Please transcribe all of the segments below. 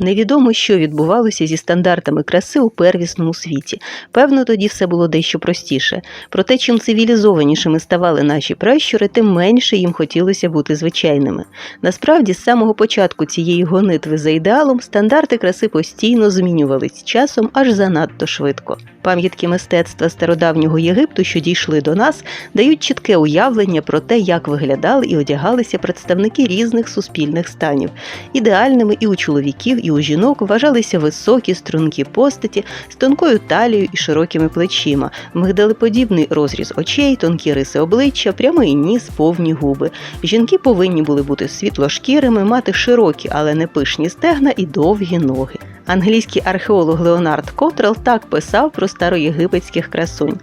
Невідомо, що відбувалося зі стандартами краси у первісному світі. Певно, тоді все було дещо простіше. Проте, чим цивілізованішими ставали наші пращури, тим менше їм хотілося бути звичайними. Насправді, з самого початку цієї гонитви за ідеалом стандарти краси постійно змінювались часом аж занадто швидко. Пам'ятки мистецтва стародавнього Єгипту, що дійшли до нас, дають чітке уявлення про те, як виглядали і одягалися представники різних суспільних станів. Ідеальними і у чоловіків, і у жінок вважалися високі стрункі постаті з тонкою талією і широкими плечима, мигдалеподібний розріз очей, тонкі риси обличчя, прямий ніс, повні губи. Жінки повинні були бути світлошкірими, мати широкі, але не пишні стегна і довгі ноги. Англійський археолог Леонард Котрел так писав про староєгипетських красунь.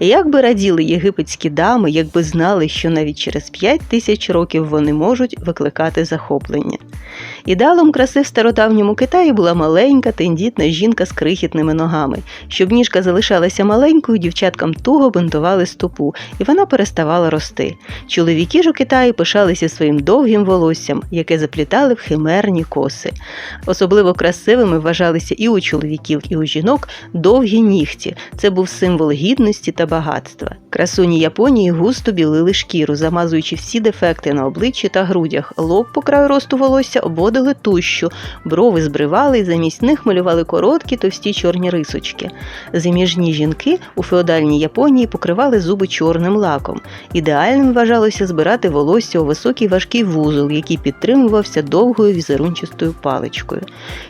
Як би раділи єгипетські дами, якби знали, що навіть через 5 тисяч років вони можуть викликати захоплення. Ідеалом краси в стародавньому Китаї була маленька, тендітна жінка з крихітними ногами. Щоб ніжка залишалася маленькою, дівчаткам туго бинтували стопу, і вона переставала рости. Чоловіки ж у Китаї пишалися своїм довгим волоссям, яке заплітали в химерні коси. Особливо красивими вважалися і у чоловіків, і у жінок довгі нігті. Це був символ гідності та багатства. Красуні Японії густо білили шкіру, замазуючи всі дефекти на обличчі та грудях. Лоб по краю росту волосся обводили тущу, брови збривали і замість них малювали короткі товсті чорні рисочки. Заміжні жінки у феодальній Японії покривали зуби чорним лаком. Ідеальним вважалося збирати волосся у високий важкий вузол, який підтримувався довгою візерунчастою паличкою.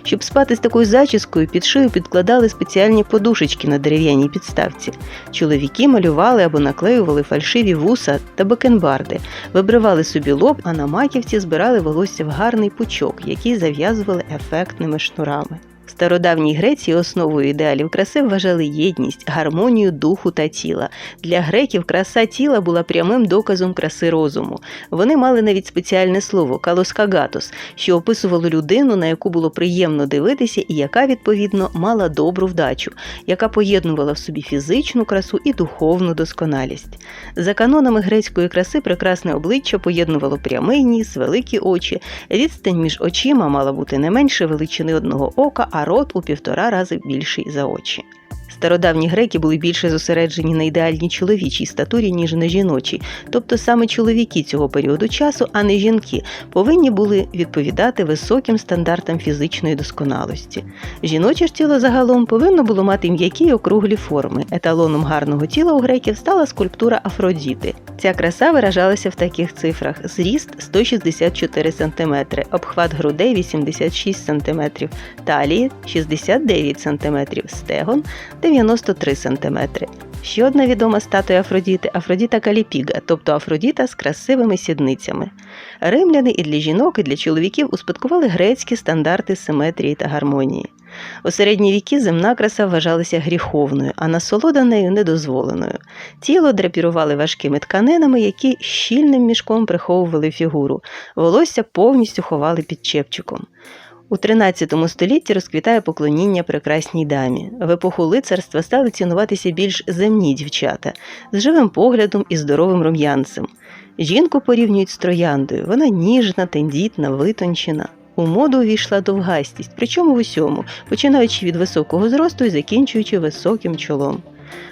Щоб спати з такою зачіскою, під шию підкладали спеціальні подушечки на дерев'яній підставці. Чоловіки малювали або наклеювали фальшиві вуса та бакенбарди, вибривали собі лоб, а на маківці збирали волосся в гарний пучок, який зав'язували ефектними шнурами. Стародавній Греції основою ідеалів краси вважали єдність, гармонію духу та тіла. Для греків краса тіла була прямим доказом краси розуму. Вони мали навіть спеціальне слово калоскагатос, що описувало людину, на яку було приємно дивитися, і яка, відповідно, мала добру вдачу, яка поєднувала в собі фізичну красу і духовну досконалість. За канонами грецької краси прекрасне обличчя поєднувало прямий ніс, великі очі. Відстань між очима мала бути не менше величини одного ока, а рот у півтора рази більший за очі. Стародавні греки були більше зосереджені на ідеальній чоловічій статурі, ніж на жіночій, тобто саме чоловіки цього періоду часу, а не жінки, повинні були відповідати високим стандартам фізичної досконалості. Жіноче ж тіло загалом повинно було мати м'які й округлі форми. Еталоном гарного тіла у греків стала скульптура Афродіти. Ця краса виражалася в таких цифрах: зріст 164 см, обхват грудей 86 см, талії 69 см, стегон 93 см. Ще одна відома статуя Афродіти Афродіта Каліпіга, тобто Афродіта з красивими сідницями. Римляни і для жінок, і для чоловіків успадкували грецькі стандарти симетрії та гармонії. У середні віки земна краса вважалася гріховною, а насолода нею недозволеною. Тіло драпірували важкими тканинами, які щільним мішком приховували фігуру, волосся повністю ховали під чепчиком. У 13 столітті розквітає поклоніння прекрасній дамі. В епоху лицарства стали цінуватися більш земні дівчата з живим поглядом і здоровим рум'янцем. Жінку порівнюють з трояндою. Вона ніжна, тендітна, витончена. У моду увійшла довгастість, причому в усьому, починаючи від високого зросту і закінчуючи високим чолом.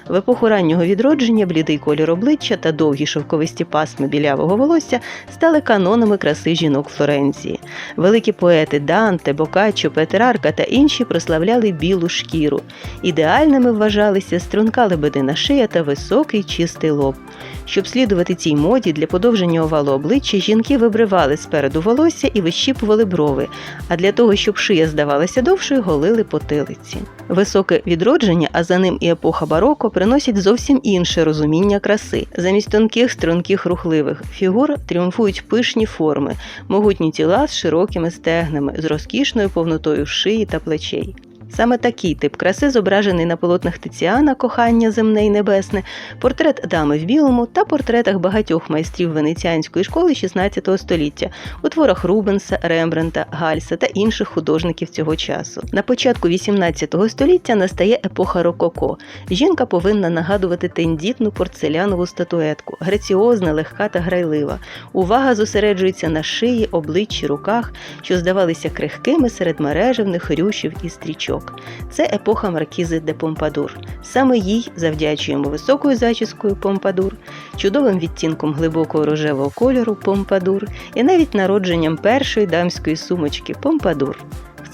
В епоху раннього відродження блідий колір обличчя та довгі шовковисті пасми білявого волосся стали канонами краси жінок Флоренції. Великі поети Данте, Бокаччо, Петрарка та інші прославляли білу шкіру. Ідеальними вважалися струнка лебедина шия та високий чистий лоб. Щоб слідувати цій моді для подовження овалу обличчя, жінки вибривали спереду волосся і вищіпували брови, а для того, щоб шия здавалася довшою, голили потилиці. Високе відродження, а за ним і епоха бароко, приносять зовсім інше розуміння краси. Замість тонких, струнких, рухливих фігур тріумфують пишні форми, могутні тіла з широкими стегнами, з розкішною повнотою шиї та плечей. Саме такий тип краси зображений на полотнах Тиціана Кохання земне і небесне, портрет дами в білому та портретах багатьох майстрів венеціанської школи XVI століття у творах Рубенса, Рембрандта, Гальса та інших художників цього часу. На початку XVIII століття настає епоха рококо. Жінка повинна нагадувати тендітну порцелянову статуетку, граціозна, легка та грайлива. Увага зосереджується на шиї, обличчі, руках, що здавалися крихкими серед мережевних рюшів і стрічок. Це епоха маркізи де Помпадур. Саме їй завдячуємо високою зачіскою Помпадур, чудовим відтінком глибокого рожевого кольору Помпадур і навіть народженням першої дамської сумочки Помпадур.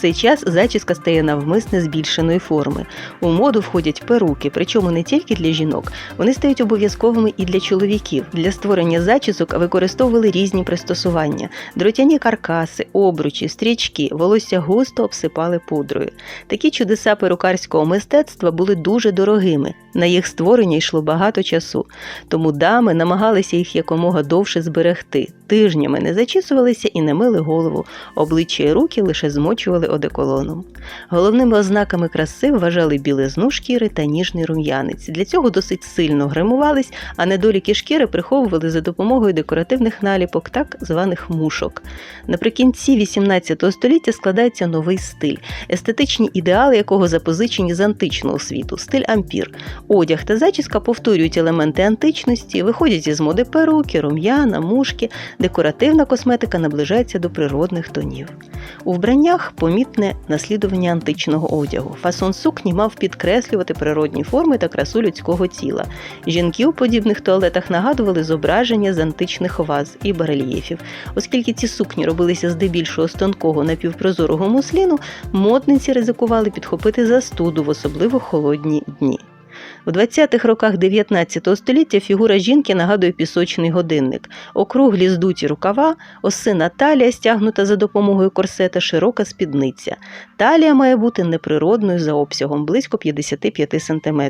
Цей час зачіска стає навмисне збільшеної форми. У моду входять перуки, причому не тільки для жінок, вони стають обов'язковими і для чоловіків. Для створення зачісок використовували різні пристосування: дротяні каркаси, обручі, стрічки, волосся густо обсипали пудрою. Такі чудеса перукарського мистецтва були дуже дорогими. На їх створення йшло багато часу, тому дами намагалися їх якомога довше зберегти. Тижнями не зачісувалися і не мили голову, обличчя і руки лише змочували одеколоном. Головними ознаками краси вважали білизну шкіри та ніжний рум'янець. Для цього досить сильно гримувались, а недоліки шкіри приховували за допомогою декоративних наліпок, так званих мушок. Наприкінці XVIII століття складається новий стиль, естетичні ідеали якого запозичені з античного світу, стиль ампір. Одяг та зачіска повторюють елементи античності, виходять із моди перуки, рум'яна, мушки, декоративна косметика наближається до природних тонів. У вбраннях помітне наслідування античного одягу. Фасон сукні мав підкреслювати природні форми та красу людського тіла. Жінки у подібних туалетах нагадували зображення з античних ваз і барельєфів. Оскільки ці сукні робилися здебільшого з тонкого напівпрозорого мусліну, модниці ризикували підхопити застуду в особливо холодні дні. У 20-х роках 19 століття фігура жінки нагадує пісочний годинник, округлі здуті рукава, осина талія, стягнута за допомогою корсета, широка спідниця. Талія має бути неприродною за обсягом близько 55 см.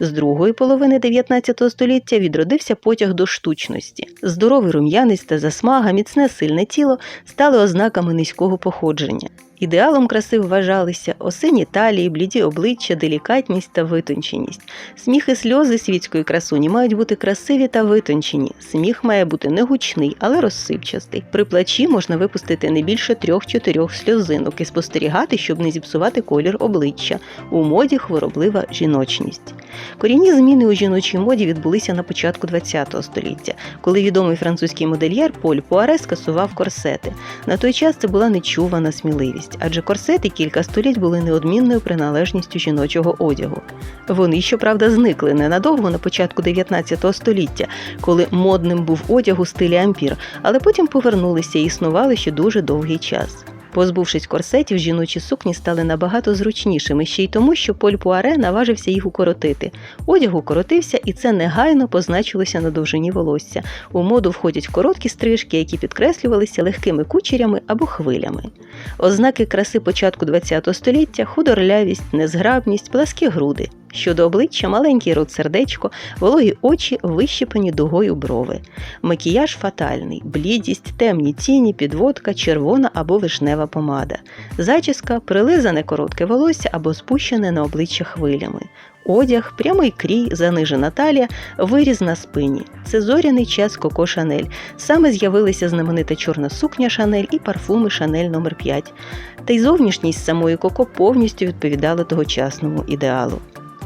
З другої половини 19 століття відродився потяг до штучності. Здоровий рум'янець та засмага, міцне сильне тіло стали ознаками низького походження. Ідеалом краси вважалися осині талії, бліді обличчя, делікатність та витонченість. Сміх і сльози світської красуні мають бути красиві та витончені. Сміх має бути не гучний, але розсипчастий. При плачі можна випустити не більше трьох-чотирьох сльозинок і спостерігати, щоб не зіпсувати колір обличчя. У моді хвороблива жіночність. Корінні зміни у жіночій моді відбулися на початку ХХ століття, коли відомий французький модельєр Поль Пуаре скасував корсети. На той час це була нечувана сміливість, адже корсети кілька століть були неодмінною приналежністю жіночого одягу. Вони, щоправда, зникли ненадовго на початку 19 століття, коли модним був одяг у стилі ампір, але потім повернулися і існували ще дуже довгий час. Позбувшись корсетів, жіночі сукні стали набагато зручнішими ще й тому, що Поль Пуаре наважився їх укоротити. Одяг укоротився, і це негайно позначилося на довжині волосся. У моду входять короткі стрижки, які підкреслювалися легкими кучерями або хвилями. Ознаки краси початку ХХ століття худорлявість, незграбність, пласкі груди. Щодо обличчя, маленький рот сердечко, вологі очі вищипані дугою брови. Макіяж фатальний, блідість, темні тіні, підводка, червона або вишнева помада. Зачіска, прилизане коротке волосся або спущене на обличчя хвилями. Одяг, прямий крій, занижена талія, виріз на спині. Це зоряний час Коко Шанель. Саме з'явилися знаменита чорна сукня Шанель і парфуми Шанель номер 5 Та й зовнішність самої Коко повністю відповідала тогочасному ідеалу.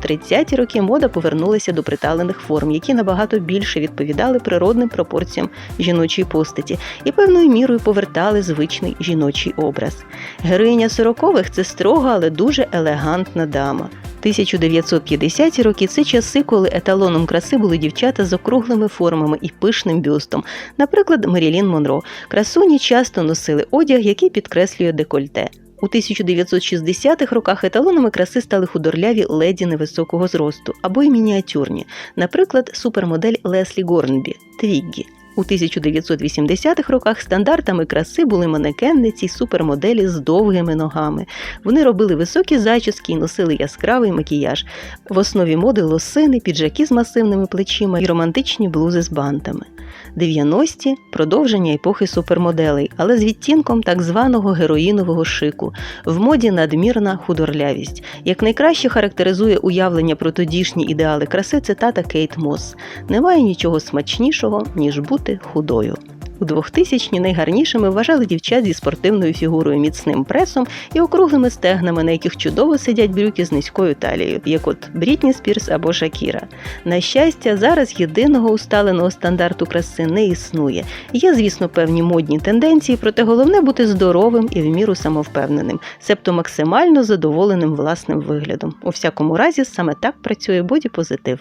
30-ті роки мода повернулася до приталених форм, які набагато більше відповідали природним пропорціям жіночої постаті і певною мірою повертали звичний жіночий образ. Героїня сорокових це строга, але дуже елегантна дама. 1950-ті роки це часи, коли еталоном краси були дівчата з округлими формами і пишним бюстом. Наприклад, Мерілін Монро. Красуні часто носили одяг, який підкреслює декольте. У 1960-х роках еталонами краси стали худорляві леді невисокого зросту або й мініатюрні, наприклад, супермодель Леслі Горнбі Твіггі. У 1980-х роках стандартами краси були манекенниці й супермоделі з довгими ногами. Вони робили високі зачіски і носили яскравий макіяж. В основі моди лосини, піджаки з масивними плечима і романтичні блузи з бантами. 90-ті – продовження епохи супермоделей, але з відтінком так званого героїнового шику. В моді надмірна худорлявість. Як найкраще характеризує уявлення про тодішні ідеали краси цитата Кейт Мосс. Немає нічого смачнішого, ніж бути худою. У 2000-ні найгарнішими вважали дівчат зі спортивною фігурою, міцним пресом і округлими стегнами, на яких чудово сидять брюки з низькою талією, як от Брітні Спірс або Шакіра. На щастя, зараз єдиного усталеного стандарту краси не існує. Є, звісно, певні модні тенденції, проте головне бути здоровим і в міру самовпевненим, себто максимально задоволеним власним виглядом. У всякому разі, саме так працює бодіпозитив.